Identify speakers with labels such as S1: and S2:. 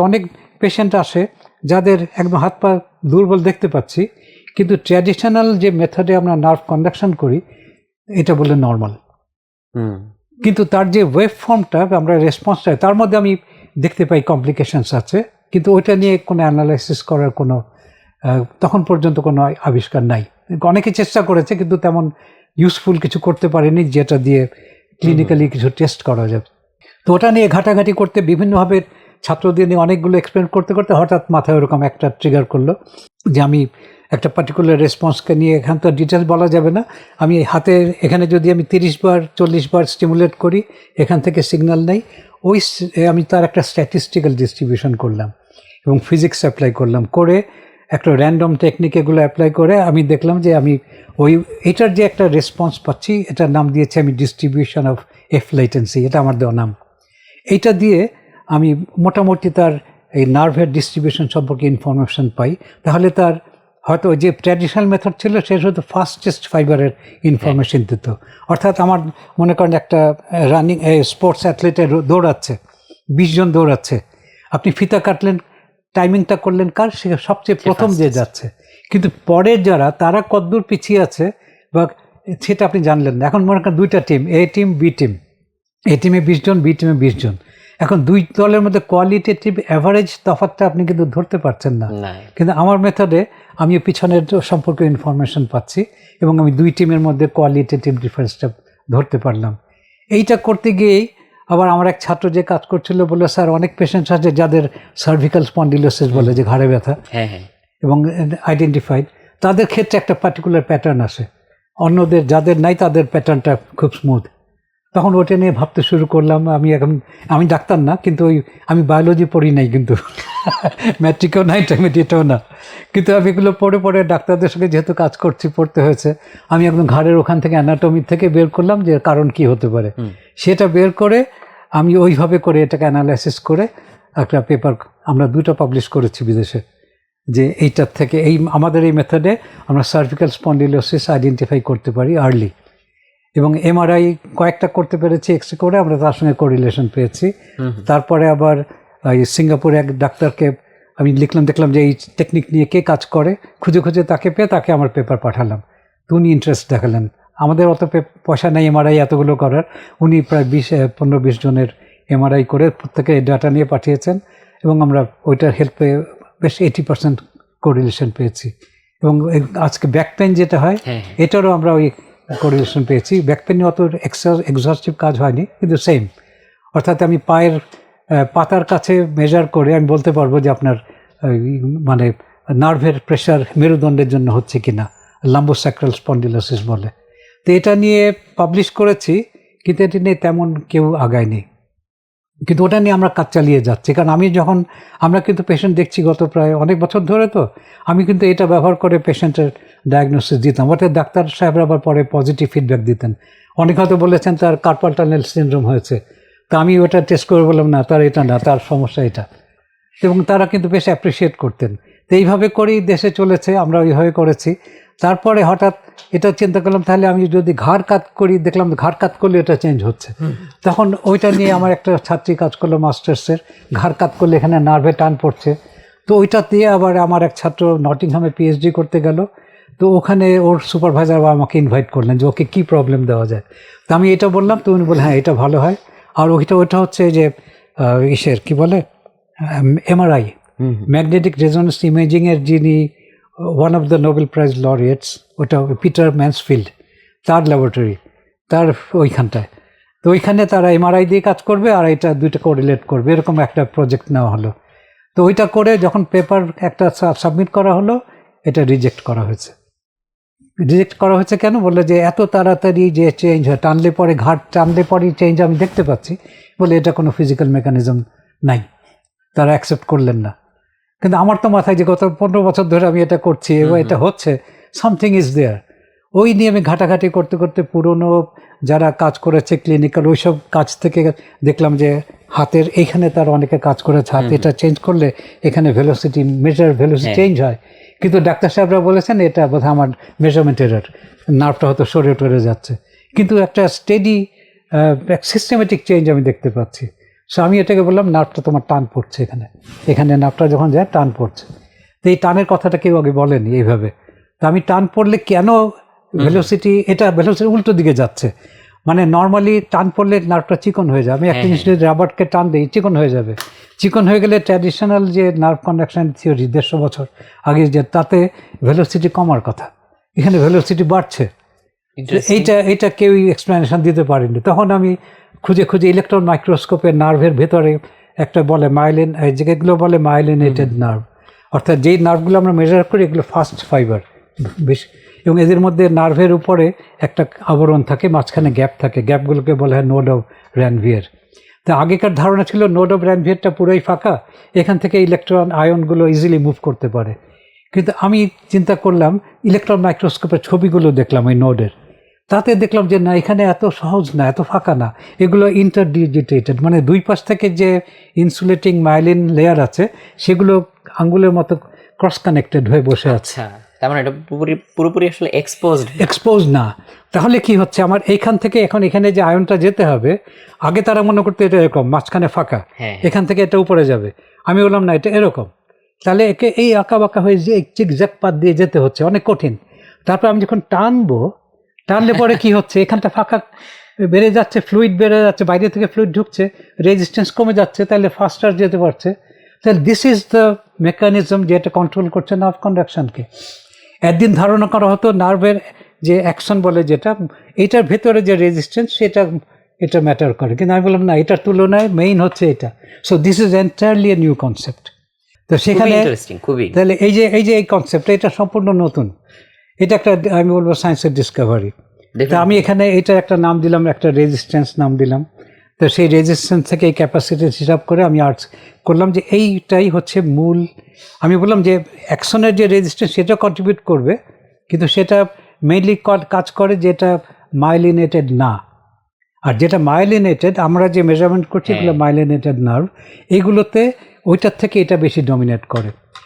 S1: অনেক পেশেন্ট আসে যাদের একদম হাত পা দুর্বল দেখতে পাচ্ছি কিন্তু ট্র্যাডিশনাল যে মেথডে আমরা নার্ভ কন্ডাকশন করি এটা বলে নর্মাল কিন্তু তার যে ওয়েব ফর্মটা আমরা রেসপন্সটা তার মধ্যে আমি দেখতে পাই কমপ্লিকেশনস আছে কিন্তু ওইটা নিয়ে কোনো অ্যানালাইসিস করার কোনো তখন পর্যন্ত কোনো আবিষ্কার নাই। অনেকে চেষ্টা করেছে কিন্তু তেমন ইউজফুল কিছু করতে পারেনি যেটা দিয়ে ক্লিনিক্যালি কিছু টেস্ট করা যাবে তো ওটা নিয়ে ঘাটাঘাটি করতে বিভিন্নভাবে ছাত্রদের নিয়ে অনেকগুলো এক্সপ্লেন করতে করতে হঠাৎ মাথায় ওরকম একটা ট্রিগার করল যে আমি একটা পার্টিকুলার রেসপন্সকে নিয়ে এখান তো ডিটেলস বলা যাবে না। আমি হাতে এখানে যদি আমি তিরিশ বার, চল্লিশ বার স্টিমুলেট করি, এখান থেকে সিগন্যাল নেই। ওই আমি তার একটা স্ট্যাটিস্টিক্যাল ডিস্ট্রিবিউশন করলাম এবং ফিজিক্স অ্যাপ্লাই করলাম। করে একটা র্যান্ডম টেকনিক এগুলো অ্যাপ্লাই করে আমি দেখলাম যে আমি ওই, এটার যে একটা রেসপন্স পাচ্ছি, এটার নাম দিয়েছি আমি ডিস্ট্রিবিউশন অফ এফ লাইটেন্সি এটা আমার দেওয়া নাম। এইটা দিয়ে আমি মোটামুটি তার এই নার্ভের ডিস্ট্রিবিউশন সম্পর্কে ইনফরমেশন পাই। তাহলে তার হয়তো যে ট্র্যাডিশনাল মেথড ছিল সে হয়তো ফাস্টেস্ট ফাইবারের ইনফরমেশন দিত। অর্থাৎ আমার মনে করেন একটা রানিং স্পোর্টস অ্যাথলেটের দৌড়াচ্ছে বিশ জন দৌড়াচ্ছে। আপনি ফিতা কাটলেন টাইমিংটা করলেন কার? সে সবচেয়ে প্রথম যে যাচ্ছে। কিন্তু পরের যারা তারা কতদূর পিছিয়ে আছে বা সেটা আপনি জানলেন না। এখন মনে করেন দুইটা team A team B team A টিমে বিশ জন বি টিমে বিশ জন। এখন দুই দলের মধ্যে কোয়ালিটেটিভ অ্যাভারেজ তফাৎটা আপনি কিন্তু ধরতে পারছেন না।
S2: না।
S1: কিন্তু আমার মেথডে আমি পিছনের সম্পর্কে ইনফরমেশন পাচ্ছি এবং আমি দুই টিমের মধ্যে কোয়ালিটেটিভ ডিফারেন্সটা ধরতে পারলাম। এইটা করতে গিয়েই আবার আমার এক ছাত্র যে কাজ করছিল বলে স্যার অনেক পেশেন্টস আছে যাদের সার্ভিক্যাল স্পন্ডিলোসিস বলে যে ঘাড়ে ব্যথা
S2: হ্যাঁ হ্যাঁ।
S1: এবং আইডেন্টিফাইড তাদের ক্ষেত্রে একটা পার্টিকুলার প্যাটার্ন আসে। অন্যদের যাদের নাই তাদের প্যাটার্নটা খুব স্মুথ তখন ওটা নিয়ে ভাবতে শুরু করলাম আমি এখন আমি ডাক্তার না কিন্তু ওই আমি বায়োলজি পড়ি নাই কিন্তু। ম্যাট্রিকেও নাই ইন্টারমিডিয়েটেও না। কিন্তু আমি এগুলো পড়ে পড়ে ডাক্তারদের সঙ্গে যেহেতু কাজ করছি পড়তে হয়েছে আমি একদম ঘাড়ের ওখান থেকে অ্যানাটমি থেকে বের করলাম যে কারণ কি হতে পারে। সেটা বের করে আমি ওইভাবে করে এটাকে অ্যানালাইসিস করে একটা পেপার আমরা দুটো পাবলিশ করেছি বিদেশে যে এইটার থেকে এই আমাদের এই মেথডে আমরা সার্ভিক্যাল স্পন্ডিলোসিস আইডেন্টিফাই করতে পারি আর্লি এবং এমআরআই কয়েকটা করতে পেরেছি এক্স করে আমরা তার সঙ্গে কোরিলেশন পেয়েছি। তারপরে আবার এই সিঙ্গাপুরে এক ডাক্তারকে আমি লিখলাম দেখলাম যে এই টেকনিক নিয়ে কে কাজ করে খুঁজে খুঁজে তাকে পেয়ে তাকে আমার পেপার পাঠালাম। তো উনি ইন্টারেস্ট দেখালেন। আমাদের অত পে- পয়সা নেই এমআরআই এতগুলো করার। উনি প্রায় বিশ পনেরো বিশ জনের এমআরআই করে প্রত্যেকে ডাটা নিয়ে পাঠিয়েছেন এবং আমরা ওইটার হেল্পে বেশ এইটি পার্সেন্ট কোরিলেশন পেয়েছি। এবং আজকে ব্যাক পেন যেটা হয়
S2: হ্যাঁ।
S1: এটারও আমরা ওই কোরিলেশন পেয়েছি। ব্যাক পেন অত এক্সস্টিভ কাজ হয়নি, কিন্তু সেম অর্থাৎ আমি পায়ের পাতার কাছে মেজার করে আমি বলতে পারব যে আপনার মানে নার্ভের প্রেশার মেরুদণ্ডের জন্য হচ্ছে কিনা লাম্বোস্যাক্রাল স্পন্ডিলোসিস বলে। তো এটা নিয়ে পাবলিশ করেছি, কিন্তু এটি নিয়ে তেমন কেউ আগায়নি। কিন্তু ওটা নিয়ে আমরা কাজ চালিয়ে যাচ্ছি। কারণ আমি যখন আমরা কিন্তু পেশেন্ট দেখছি গত প্রায় অনেক বছর ধরে তো, আমি কিন্তু এটা ব্যবহার করে পেশেন্টের ডায়াগনোসিস দিতাম। ওটা ডাক্তার সাহেবরা আবার পরে পজিটিভ ফিডব্যাক দিতেন। অনেক হয়তো বলেছেন তার কার্পাল টানেল সিনড্রোম হয়েছে। তো আমি ওটা টেস্ট করে বললাম না তার এটা না তার সমস্যা এটা। এবং তারা কিন্তু বেশ অ্যাপ্রিসিয়েট করতেন। তো এইভাবে করেই দেশে চলেছে আমরা ওইভাবে করেছি। তারপরে হঠাৎ এটা চিন্তা করলাম তাহলে আমি যদি ঘাড় কাত করি দেখলাম ঘাড় কাত করলে এটা চেঞ্জ হচ্ছে। তখন ওইটা নিয়ে আমার একটা ছাত্রী কাজ করল মাস্টার্সের ঘাড় কাত করলে এখানে নার্ভে টান পড়ছে। তো ওইটা দিয়ে আবার আমার এক ছাত্র নটিংহামে পিএইচডি করতে গেল। তো ওখানে ওর সুপারভাইজার বা আমাকে ইনভাইট করলেন যে ওকে কী প্রবলেম দেওয়া যায়? তো আমি এটা বললাম তো উনি বলে হ্যাঁ এটা ভালো হয়। আর ওইটা ওইটা হচ্ছে যে ইসের কি বলে? এমআরআই ম্যাগনেটিক রেজোনেন্স ইমেজিংয়ের যিনি one of the Nobel prize laureates ওটা পিটার ম্যান্সফিল্ড তার ল্যাবরেটরি তার ওইখানটায়। তো ওইখানে তারা এমআরআই দিয়ে কাজ করবে আর এটা দুইটা কোরিলেট করবে এরকম একটা প্রজেক্ট নেওয়া হলো। তো ওইটা করে যখন পেপার একটা সাবমিট করা হলো এটা রিজেক্ট করা হয়েছে। রিজেক্ট করা হয়েছে কেন? বললে যে এত তাড়াতাড়ি যে চেঞ্জ হয় টানলে পরে ঘাট টানলে পরে চেঞ্জ আমি দেখতে পাচ্ছি। বলে এটা কোনো ফিজিক্যাল মেকানিজম নাই। তারা অ্যাকসেপ্ট করলেন না। কিন্তু আমার তো মাথায় যে গত পনেরো বছর ধরে আমি এটা করছি
S2: এবার
S1: এটা হচ্ছে সামথিং ইজ দেয়ার ওই নিয়ে আমি ঘাটাঘাটি করতে করতে পুরনো যারা কাজ করেছে ক্লিনিক্যাল ওইসব কাজ থেকে দেখলাম যে হাতের এইখানে তার অনেকে কাজ করেছে হাত এটা চেঞ্জ করলে এখানে ভেলোসিটি মেজার ভেলোসিটি। চেঞ্জ হয়। কিন্তু ডাক্তার সাহেবরা বলেছেন এটা বোধহয় আমার মেজারমেন্ট এরার নার্ভটা হয়তো সরে টরে যাচ্ছে। কিন্তু একটা স্টেডি এক সিস্টেমেটিক চেঞ্জ আমি দেখতে পাচ্ছি। সো আমি এটাকে বললাম নার্ভটা তোমার টান পড়ছে এখানে। এখানে নার্ভটা যখন যায় টান পড়ছে। তো এই টানের কথাটা কেউ আগে বলেনি এইভাবে। তো আমি টান পড়লে কেন ভেলোসিটি এটা ভেলোসিটি উল্টো দিকে যাচ্ছে? মানে নর্মালি টান পড়লে নার্ভটা চিকন হয়ে যাবে। আমি একটা জিনিস যদি রাবারকে টান দিই চিকন হয়ে যাবে। চিকন হয়ে গেলে ট্র্যাডিশনাল যে নার্ভ কন্ডাকশন থিওরি দেড়শো বছর আগে যে তাতে ভেলোসিটি কমার কথা। এখানে ভেলোসিটি বাড়ছে। এইটা এইটা কেউই এক্সপ্লেনেশন দিতে পারেনি। তখন আমি খুঁজে খুঁজে ইলেকট্রন মাইক্রোস্কোপের নার্ভের ভেতরে একটা বলে মাইলিন যেগুলো বলে মাইলিনেটেড নার্ভ। অর্থাৎ যেই নার্ভগুলো আমরা মেজার করি এগুলো ফাস্ট ফাইবার বেশ এবং এদের মধ্যে নার্ভের উপরে একটা আবরণ থাকে, মাঝখানে গ্যাপ থাকে। গ্যাপগুলোকে বলা হয় নোড অফ র্যানভিয়ার। তা আগেকার ধারণা ছিল নোড অফ র্যানভিয়ারটা পুরোই ফাঁকা, এখান থেকে ইলেকট্রন আয়নগুলো ইজিলি মুভ করতে পারে। কিন্তু আমি চিন্তা করলাম, ইলেকট্রন মাইক্রোস্কোপের ছবিগুলো দেখলাম ওই নোডের। তাতে দেখলাম যে না, এখানে এত সহজ না, এত ফাঁকা না। এগুলো ইন্টারডিজিটেটেড মানে দুই পাশ থেকে যে ইনসুলেটিং মাইলিন লেয়ার আছে, সেগুলো আঙ্গুলের মতো ক্রস কানেক্টেড হয়ে বসে আছে।
S2: তার মানে এটা পুরোপুরি পুরোপুরি আসলে এক্সপোজড
S1: এক্সপোজ না। তাহলে কি হচ্ছে? আমার এইখান থেকে এখন এখানে যে আয়নটা যেতে হবে আগে তারা মনে করতে এটা এরকম মাঝখানে ফাঁকা।
S2: হ্যাঁ
S1: এখান থেকে এটা উপরে যাবে। আমি বললাম না এটা এরকম। তাহলে একে এই আঁকা বাঁকা হয়ে যে চিক জ্যাক পাত দিয়ে যেতে হচ্ছে অনেক কঠিন। তারপর আমি যখন টানবো টানলে পরে কি হচ্ছে? এখানটা ফাঁকা বেড়ে যাচ্ছে ফ্লুইড বেড়ে যাচ্ছে বাইরে থেকে ফ্লুইড ঢুকছে রেজিস্ট্যান্স কমে যাচ্ছে তাহলে ফাস্টার যেতে পারছে। তাহলে দিস ইজ দ্য মেকানিজম যেটা কন্ট্রোল করছে নার্ভ কন্ডাকশনকে একদিন ধারণা করা হতো নার্ভের যে অ্যাকশন বলে যেটা এটার ভেতরে যে রেজিস্ট্যান্স সেটা এটা ম্যাটার করে। কিন্তু আমি বললাম না এটার তুলনায় মেইন হচ্ছে এটা। So this is entirely a new concept তো সেখানে
S2: খুবই।
S1: তাহলে এই যে এই যে এই কনসেপ্টটা এটা সম্পূর্ণ নতুন। এটা একটা আমি বলব সায়েন্সের ডিসকভারি তা আমি এখানে এটার একটা নাম দিলাম একটা রেজিস্ট্যান্স নাম দিলাম। তো সেই রেজিস্ট্যান্স থেকে এই ক্যাপাসিটি হিসাব করে আমি আর্টস করলাম যে এইটাই হচ্ছে মূল আমি বললাম যে অ্যাকশনের যে রেজিস্ট্যান্স সেটা কন্ট্রিবিউট করবে কিন্তু সেটা মেইনলি কাজ করে যেটা মাইলিনেটেড না। আর যেটা মাইলিনেটেড আমরা যে মেজারমেন্ট করছি এগুলো মাইলিনেটেড নার্ভ এইগুলোতে ওইটার থেকে এটা বেশি ডমিনেট করে।